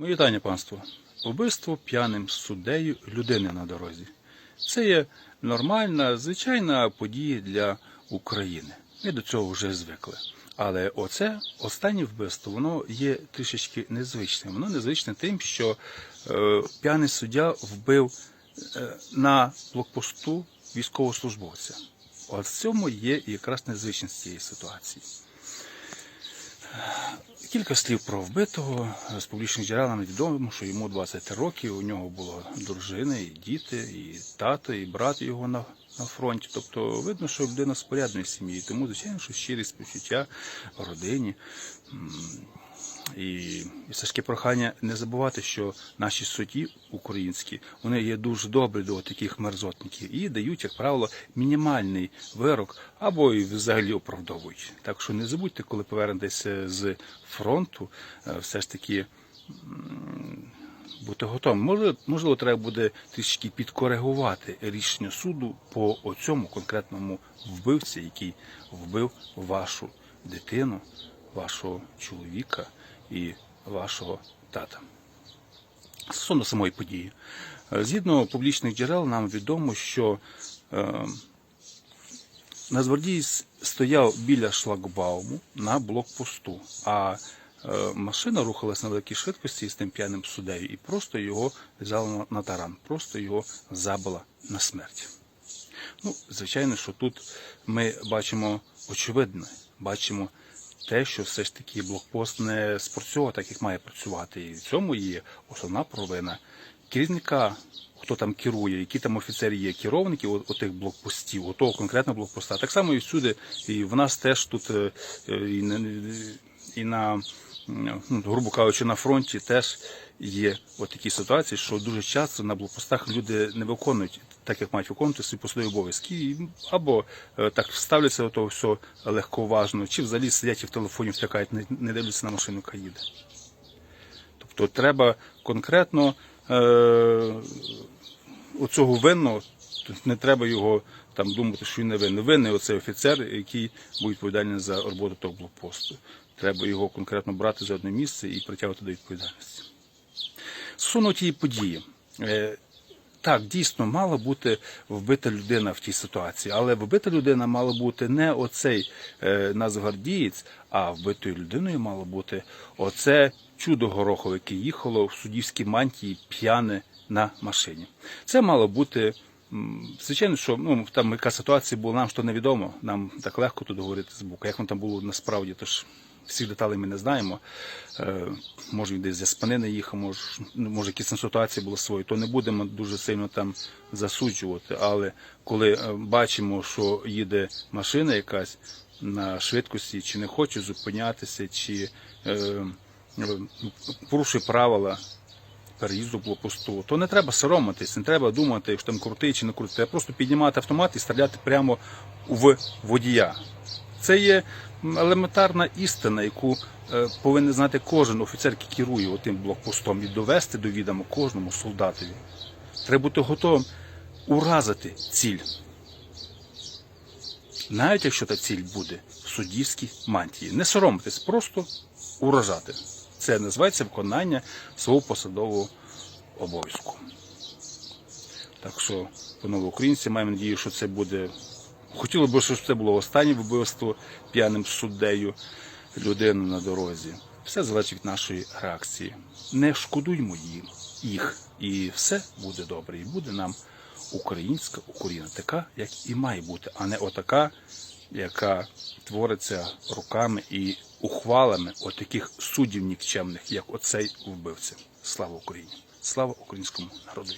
Мої вітання, панство. Убивство п'яним суддею людини на дорозі. Це є нормальна, звичайна подія для України. Ми до цього вже звикли. Але оце останнє вбивство, воно є трішечки незвичним. Воно незвичне тим, що е, п'яний суддя вбив е, на блокпосту військовослужбовця. От в цьому є якраз незвичність цієї ситуації. Кілька слів про вбитого. З публічних джерел нам відомо, що йому 20 років, у нього було дружина, і діти, і тато, і брат його на, на фронті. Тобто видно, що людина з порядної сім'ї. Тому, звичайно, що щирі співчуття родині. І, і все ж таки прохання не забувати, що наші судді українські вони є дуже добрі до таких мерзотників і дають, як правило, мінімальний вирок або і взагалі оправдовують. Так що не забудьте, коли повернетеся з фронту, е, все ж таки бути готовим. Може, можливо, треба буде трішки підкоригувати рішення суду по оцьому конкретному вбивці, який вбив вашу дитину, вашого чоловіка і вашого тата. Стосовно самої події, Е, згідно публічних джерел, нам відомо, що е, Нацгвардієць стояв біля шлагбауму на блокпосту, а е, машина рухалась на великій швидкості з тим п'яним суддею і просто його взяла на таран, просто його забила на смерть. Ну, звичайно, що тут ми бачимо очевидне, бачимо те, що все ж таки блокпост не спрацьовував так, як має працювати. І в цьому є основна провина керівника, хто там керує, які там офіцери є, керівники отих блокпостів, отого конкретного блокпоста. Так само і всюди, і в нас теж тут е, е, і на, грубо кажучи, на фронті теж є от такі ситуації, що дуже часто на блокпостах люди не виконують так, як мають виконувати свої посадові обов'язки, або е, так ставляться до того все легковажно, чи взагалі сидять і в телефоні втикають, не, дивляться на машину, яка їде. Тобто треба конкретно е, оцього винного, не треба його там думати, що він не винний. Винний оцей офіцер, який був відповідальний за роботу того блокпосту. Треба його конкретно брати за одне місце і притягувати до відповідальності. Стосовно тієї події. Е, так, дійсно мала бути вбита людина в тій ситуації, але вбита людина мала бути не оцей е, нацгвардієць, а вбитою людиною мало бути оце чудо горохове, яке їхало в суддівській мантії п'яне на машині. Це мало бути. Звичайно, що ну там яка ситуація була, нам що невідомо. Нам так легко тут говорити з боку. Як воно там було насправді, тож всіх деталей ми не знаємо. Е, може, десь зі спини їхав, може, може якісь ситуації були свої, то не будемо дуже сильно там засуджувати. Але коли е, бачимо, що їде машина якась на швидкості, чи не хоче зупинятися, чи е, порушує правила переїзду блокпосту, то не треба соромитись, не треба думати, що там крутий чи не крутий. Треба просто піднімати автомат і стріляти прямо в водія. Це є елементарна істина, яку е, повинен знати кожен офіцер, який керує отим блокпостом, і довести до відома кожному солдатові. Треба бути готовим уразити ціль. Навіть якщо та ціль буде в суддівській мантії. Не соромитись, просто уражати. Це називається виконання свого посадового обов'язку. Так що, панове українці, маємо надію, що це буде. Хотіло б, щоб це було останнє вбивство п'яним суддею людини на дорозі. Все залежить від нашої реакції. Не шкодуймо їм їх, і все буде добре. І буде нам українська Україна, така, як і має бути, а не отака, яка твориться руками і ухвалами отаких суддів нікчемних, як оцей вбивця. Слава Україні! Слава українському народу!